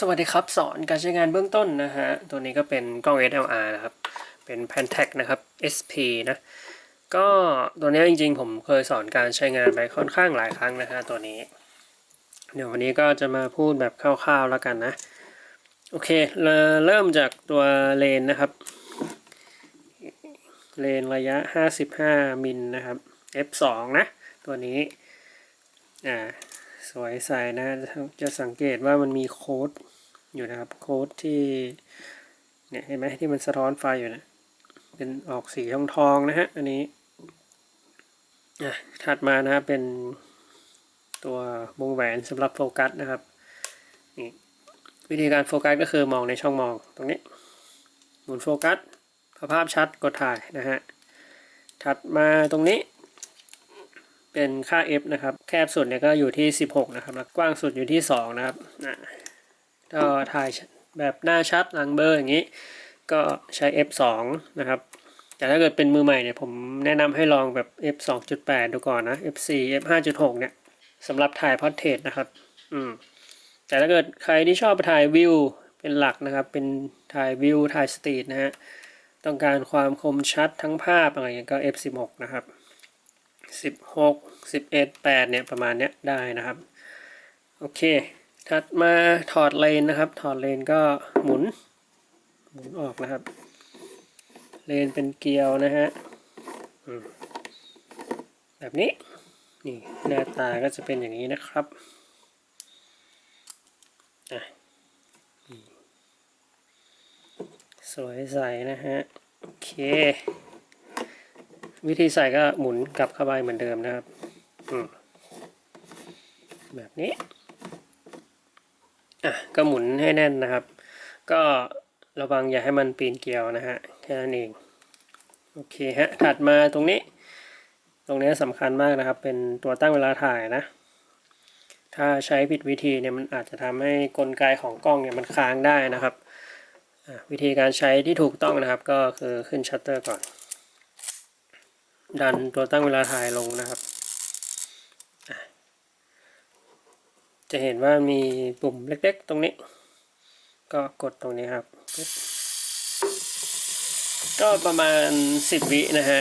สวัสดีครับ สอนการใช้งานเบื้องต้นนะฮะ ตัวนี้ก็เป็นกล้อง SLR นะครับ เป็น Pentax นะครับ SP นะ ก็ตัวนี้จริงๆ ผมเคยสอนการใช้งานไปค่อนข้างหลายครั้งนะฮะตัวนี้ เดี๋ยววันนี้ก็จะมาพูดแบบคร่าวๆแล้วกันนะ โอเค เราเริ่มจากตัวเลนนะครับ เลนระยะ 55 มิลนะครับ f2 นะ ตัวนี้อ่าสวยใสนะจะสังเกตว่ามันมีโค้ด อยู่นะครับ โค้ดที่เนี่ยเห็นไหมที่มันสะท้อนไฟอยู่นะเป็นออกสีทองทองนะฮะอันนี้อะถัดมานะครับเป็นตัววงแหวนสำหรับโฟกัสนะครับนี่วิธีการโฟกัสก็คือมองในช่องมองตรงนี้ หมุนโฟกัสพอภาพชัดกดถ่ายนะฮะถัดมาตรงนี้เป็นค่า f นะครับ แคบสุดเนี่ยก็อยู่ที่ 16 นะครับ แล้วกว้างสุดอยู่ที่ 2 นะครับอะ ก็ถ่ายแบบหน้าชัดหลังเบอร์อย่างนี้ ก็ใช้ f 2 นะครับแต่ถ้าเกิดเป็นมือใหม่เนี่ยผมแนะนำให้ลองแบบ f 2.8 ดูก่อนนะ f 4 f 5.6 เนี่ยสำหรับถ่ายพอร์เทรตนะครับ อืม แต่ถ้าเกิดใครที่ชอบไปถ่ายวิวเป็นหลักนะครับ เป็นถ่ายวิวถ่ายสตรีทนะฮะ ต้องการความคมชัดทั้งภาพอะไรเงี้ยก็ f 16 นะครับสิบหกสิบเอ็ดแปดเนี่ยประมาณเนี้ยได้นะครับ โอเค ถัดมาถอดเลนนะครับ ถอดเลนก็หมุน หมุนออกนะครับ เลนเป็นเกลียวนะฮะแบบนี้ นี่หน้าตาก็จะเป็นอย่างนี้นะครับอะสวยใสนะฮะ โอเค วิธีใส่ก็หมุนกลับเข้าไปเหมือนเดิมนะครับอืมแบบนี้ อะก็หมุนให้แน่นนะครับ ก็ระวังอย่าให้มันปีนเกลียวนะฮะแค่นั้นเองโอเคฮะถัดมาตรงนี้ ตรงนี้สำคัญมากนะครับ เป็นตัวตั้งเวลาถ่ายนะ ถ้าใช้ผิดวิธีเนี่ยมันอาจจะทำให้กลไกของกล้องเนี่ยมันค้างได้นะครับวิธีการใช้ที่ถูกต้องนะครับ ก็คือขึ้นชัตเตอร์ก่อน ดันตัวตั้งเวลาถ่ายลงนะครับ จะเห็นว่ามีปุ่มเล็กๆ ตรงนี้ ก็กดตรงนี้ครับ ก็ประมาณ 10 วินะฮะ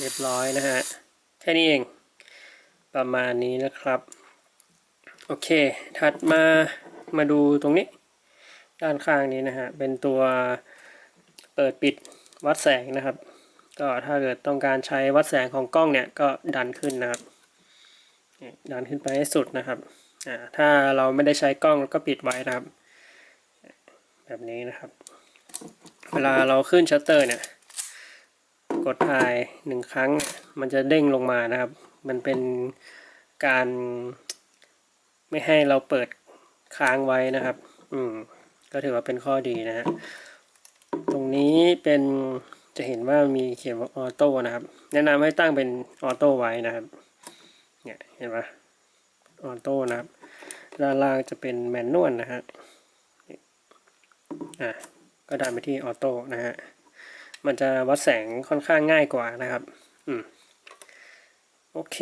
เรียบร้อยนะฮะ แค่นี้เอง ประมาณนี้นะครับ โอเค ถัดมามาดูตรงนี้ ด้านข้างนี้นะฮะเป็นตัวเปิดปิดวัดแสงนะครับ ก็ถ้าเกิดต้องการใช้วัดแสงของกล้องเนี่ยก็ดันขึ้นนะครับดันขึ้นไปให้สุดนะครับอ่าถ้าเราไม่ได้ใช้กล้องก็ปิดไว้นะครับ แบบนี้นะครับ เวลาเราขึ้นชัตเตอร์เนี่ยกดถ่ายหนึ่งครั้งมันจะเด้งลงมานะครับ มันเป็นการไม่ให้เราเปิดค้างไว้นะครับ อืม ก็ถือว่าเป็นข้อดีนะฮะตรงนี้เป็นจะเห็นว่ามีเขียนว่าออโต้นะครับ แนะนำให้ตั้งเป็นออโต้ไว้นะครับเนี่ยเห็นปะออโต้นะครับด้านล่างจะเป็นแมนนวลนะฮะอะก็ดันไปที่ออโต้นะฮะมันจะวัดแสงค่อนข้างง่ายกว่านะครับอืมโอเค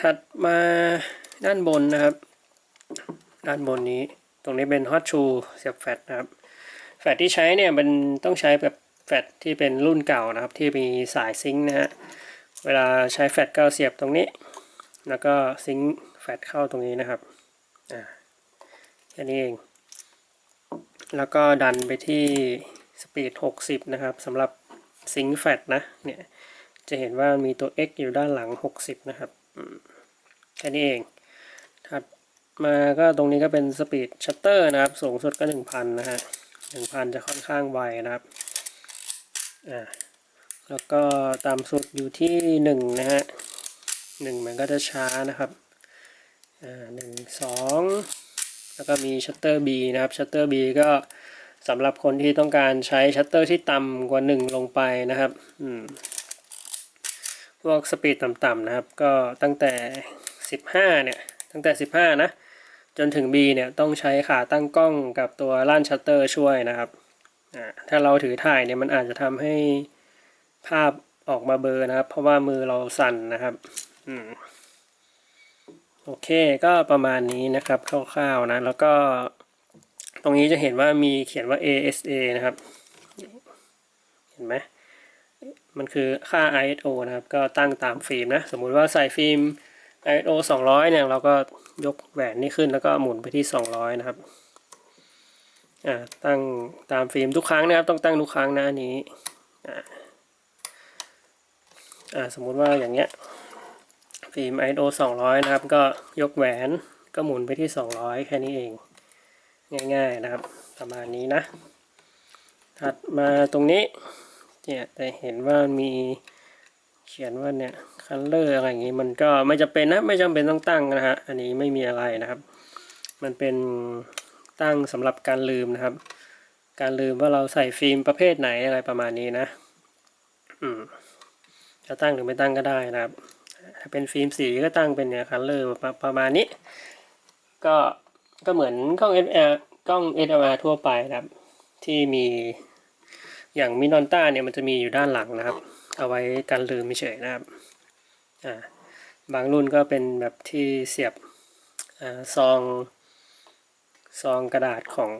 ถัดมาด้านบนนะครับ ด้านบนนี้ ตรงนี้เป็นฮอตชูเสียบแฟลชนะครับ แฟลชที่ใช้เนี่ยมันต้องใช้แบบแฟลชที่เป็นรุ่นเก่านะครับ ที่มีสายซิงค์นะฮะ เวลาใช้แฟลชก็เสียบตรงนี้ แล้วก็ซิงค์แฟลชเข้าตรงนี้นะครับ อ่าแค่นี้เอง แล้วก็ดันไปที่สปีด 60 นะครับสำหรับซิงค์แฟลชนะ เนี่ย จะเห็นว่ามีตัว X อยู่ด้านหลัง 60 นะครับแค่นี้เอง มาก็ตรงนี้ก็เป็นสปีดชัตเตอร์นะครับ สูงสุดก็ 1,000 นะฮะ 1,000 จะค่อนข้างไวนะครับ อ่า แล้วก็ตามสุดอยู่ที่ 1 นะฮะ 1 มันก็จะช้านะครับ อ่าหนึ่งสองแล้วก็มีชัตเตอร์ B นะครับ ชัตเตอร์ B ก็สำหรับคนที่ต้องการใช้ชัตเตอร์ที่ต่ำกว่า 1 ลงไปนะครับ อืม พวกสปีดต่ำๆนะครับ ก็ตั้งแต่ 15 เนี่ย ตั้งแต่ 15 นะ จนถึง B เนี่ยต้องใช้ขาตั้งกล้องกับตัวล่านชัตเตอร์ช่วยนะครับ ถ้าเราถือถ่ายเนี่ยมันอาจจะทำให้ภาพออกมาเบลอนะครับ เพราะว่ามือเราสั่นนะครับอโอเคก็ประมาณนี้นะครับคร่าวๆนะ แล้วก็ตรงนี้จะเห็นว่ามีเขียนว่า ASA นะครับ เห็นไหมมันคือค่า ISO นะครับ ก็ตั้งตามฟิล์มนะ สมมุติว่าใส่ฟิล์ม ISO 200 เนี่ยเราก็ยกแหวนนี้ขึ้นแล้วก็หมุนไปที่ 200 นะครับอ่าตั้งตามฟิล์มทุกครั้งนะครับ ต้องตั้งทุกครั้งนะอันนี้อ่าอ่าสมมุติว่าอย่างเงี้ยฟิล์ม ISO 200 นะครับ ก็ยกแหวนก็หมุนไปที่ 200 แค่นี้เอง ง่าย ๆนะครับ ประมาณนี้นะ ถัดมาตรงนี้เนี่ยจะเห็นว่ามีเขียนว่าเนี่ย คัลเลอร์อะไรอย่างงี้มันก็ไม่จำเป็นนะไม่จำเป็นต้องตั้งนะฮะอันนี้ไม่มีอะไรนะครับ มันเป็นตั้งสำหรับการลืมนะครับ การลืมว่าเราใส่ฟิล์มประเภทไหนอะไรประมาณนี้นะอืมจะตั้งหรือไม่ตั้งก็ได้นะครับ ถ้าเป็นฟิล์มสีก็ตั้งเป็นเนี่ยคัลเลอร์ประประมาณนี้ ก็ก็เหมือนกล้อง SLR กล้อง SLR ทั่วไปนะครับ ที่มีอย่างมินอนต้าเนี่ยมันจะมีอยู่ด้านหลังนะครับ เอาไว้กันลืมเฉยนะครับ บางรุ่นก็เป็นแบบที่เสียบอซองซองกระดาษของ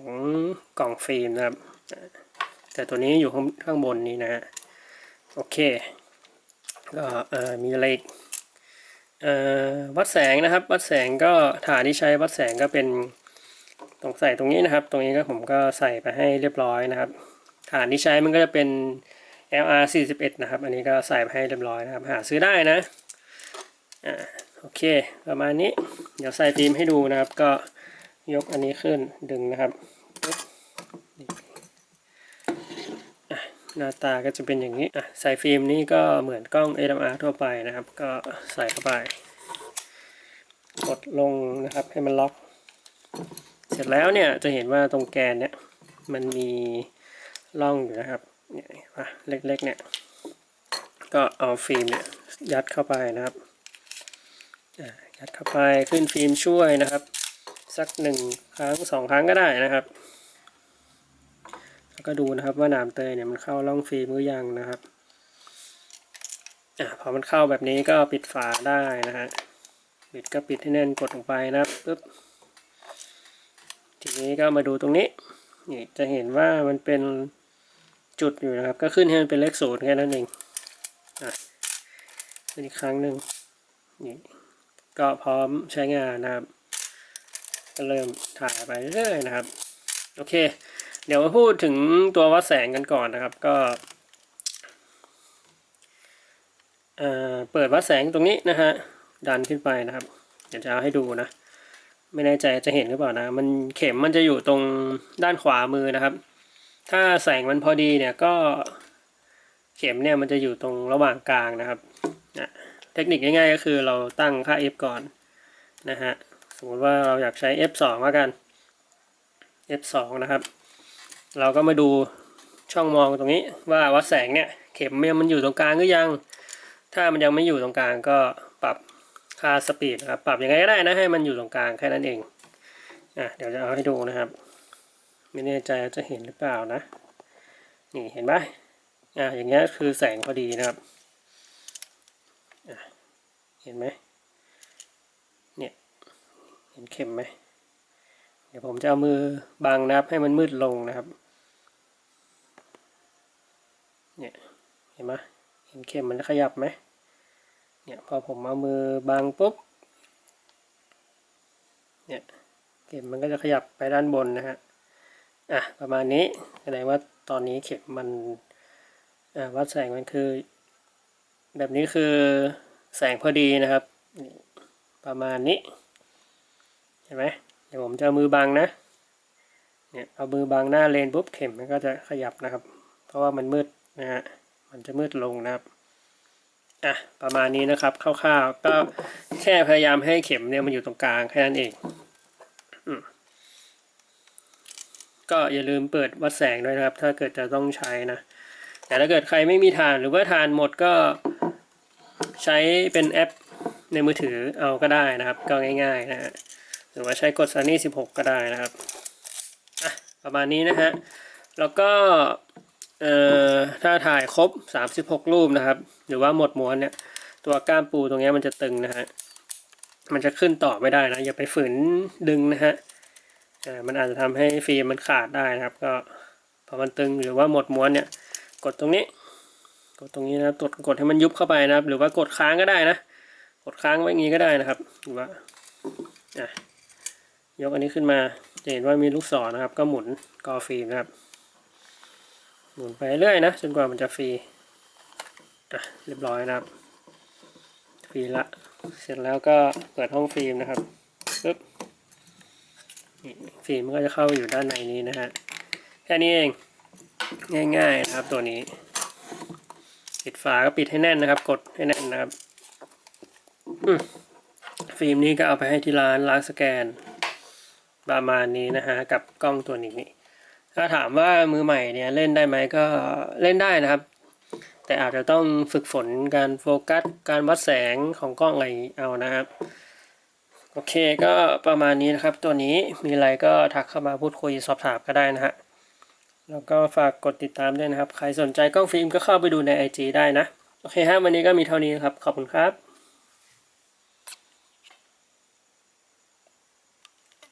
กล่องฟิล์มนะครับ แต่ตัวนี้อยู่ข้างางบนนี้นะฮะโอเค ก็มีอะไรอีกวัดแสงนะครับ วัดแสงก็ฐานที่ใช้วัดแสงก็เป็นตรงใส่ตรงนี้นะครับ ตรงนี้ก็ผมก็ใส่ไปให้เรียบร้อยนะครับ ฐานที่ใช้มันก็จะเป็น LR 41นะครับ อันนี้ก็ใส่ไปให้เรียบร้อยนะครับ หาซื้อได้นะ อ่าโอเค ประมาณนี้ เดี๋ยวใส่ฟิล์มให้ดูนะครับ ก็ยกอันนี้ขึ้นดึงนะครับหน้าตาก็จะเป็นอย่างนี้อะใส่ฟิล์มนี่ก็เหมือนกล้อง AMR ทั่วไปนะครับ ก็ใส่เข้าไป กดลงนะครับให้มันล็อก เสร็จแล้วเนี่ยจะเห็นว่าตรงแกนเนี่ยมันมีร่องอยู่นะครับเนี่ยเห็นปะเล็กๆเนี่ย ก็เอาฟิล์มเนี่ยยัดเข้าไปนะครับ ยัดเข้าไปขึ้นฟิล์มช่วยนะครับ สักหนึ่งครั้งสองครั้งก็ได้นะครับ แล้วก็ดูนะครับว่าหนามเตยเนี่ยมันเข้าร่องฟิล์มหรือยังนะครับอ่าพอมันเข้าแบบนี้ก็ปิดฝาได้นะฮะปิดก็ปิดให้แน่นกดลงไปนะครับปึ๊บทีนี้ก็มาดูตรงนี้นี่จะเห็นว่ามันเป็นจุดอยู่นะครับ ก็ขึ้นให้มันเป็นเลขศูนย์แค่นั้นเองอะขึ้นอีกครั้งหนึ่งนี่ ก็พร้อมใช้งานนะครับ ก็เริ่มถ่ายไปเรื่อยๆนะครับ โอเค เดี๋ยวมาพูดถึงตัววัดแสงกันก่อนนะครับ ก็เอ่อเปิดวัดแสงตรงนี้นะฮะ ดันขึ้นไปนะครับ เดี๋ยวจะเอาให้ดูนะ ไม่แน่ใจจะเห็นหรือเปล่านะ มันเข็มมันจะอยู่ตรงด้านขวามือนะครับ ถ้าแสงมันพอดีเนี่ยก็เข็มเนี่ยมันจะอยู่ตรงระหว่างกลางนะครับนะ เทคนิคง่ายๆก็คือเราตั้งค่า f ก่อนนะฮะ สมมติว่าเราอยากใช้ f 2แล้วกัน f 2นะครับ เราก็มาดูช่องมองตรงนี้ว่าวัดแสงเนี่ยเข็มเนี่ยมันอยู่ตรงกลางหรือยัง ถ้ามันยังไม่อยู่ตรงกลางก็ปรับค่าสปีดนะครับ ปรับยังไงก็ได้นะให้มันอยู่ตรงกลางแค่นั้นเอง อะเดี๋ยวจะเอาให้ดูนะครับ ไม่แน่ใจจะเห็นหรือเปล่านะ นี่เห็นไหมอ่าอย่างเงี้ยคือแสงพอดีนะครับ เห็นไหมเนี่ยเห็นเข็มไหมเดี๋ยวผมจะเอามือบังนะครับให้มันมืดลงนะครับเนี่ยเห็นไหมเห็นเข็มมันขยับไหมเนี่ยพอผมเอามือบังปุ๊บเนี่ยเข็มมันก็จะขยับไปด้านบนนะฮะอะประมาณนี้แสดงว่าตอนนี้เข็มมันวัดแสงมันคือ แบบนี้คือ แสงพอดีนะครับ ประมาณนี้เห็นไหมเดี๋ยวผมจะมือบังนะเนี่ยเอามือบังหน้าเลนปุ๊บเข็มมันก็จะขยับนะครับ เพราะว่ามันมืดนะฮะมันจะมืดลงนะครับอะประมาณนี้นะครับคร่าวๆก็แค่พยายามให้เข็มเนี่ยมันอยู่ตรงกลางแค่นั้นเองก็อย่าลืมเปิดวัดแสงด้วยนะครับ ถ้าเกิดจะต้องใช้นะแต่ถ้าเกิดใครไม่มีทานหรือว่าทานหมดก็ ใช้เป็นแอปในมือถือเอาก็ได้นะครับ ก็ง่ายๆนะฮะหรือว่าใช้กด Sunny 16 ก็ได้นะครับอะประมาณนี้นะฮะแล้วก็เอ่อถ้าถ่ายครบ 36 รูปนะครับ หรือว่าหมดม้วนเนี่ย ตัวก้ามปูตรงเนี้ยมันจะตึงนะฮะมันจะขึ้นต่อไม่ได้นะ อย่าไปฝืนดึงนะฮะอ่ามันอาจจะทำให้ฟิล์มมันขาดได้นะครับ ก็พอมันตึงหรือว่าหมดม้วนเนี่ย กดตรงนี้ กดตรงนี้นะครับกดกดให้มันยุบเข้าไปนะครับ หรือว่ากดค้างก็ได้นะ กดค้างไว้อย่างนี้ก็ได้นะครับ หรือว่าอะยกอันนี้ขึ้นมาจะเห็นว่ามีลูกศรนะครับ ก็หมุนกอฟิล์มนะครับ หมุนไปเรื่อยนะจนกว่ามันจะฟรีอะเรียบร้อยนะครับ ฟรีละ เสร็จแล้วก็เปิดห้องฟิล์มนะครับปึ๊บฟิล์มมันก็จะเข้าอยู่ด้านในนี้นะฮะแค่นี้เองง่ายๆนะครับตัวนี้ ปิดฝาก็ปิดให้แน่นนะครับ กดให้แน่นนะครับฟิล์มนี้ก็เอาไปให้ที่ร้านล้างสแกน ประมาณนี้นะฮะกับกล้องตัวนี้ ถ้าถามว่ามือใหม่เนี่ยเล่นได้ไหมก็เล่นได้นะครับ แต่อาจจะต้องฝึกฝนการโฟกัส การวัดแสงของกล้องอะไรเอานะครับ โอเคก็ประมาณนี้นะครับ ตัวนี้มีอะไรก็ทักเข้ามาพูดคุยสอบถามก็ได้นะฮะ แล้วก็ฝากกดติดตามด้วยนะครับ ใครสนใจกล้องฟิล์มก็เข้าไปดูใน IG ได้นะ โอเคฮะวันนี้ก็มีเท่านี้นะครับ ขอบคุณครับ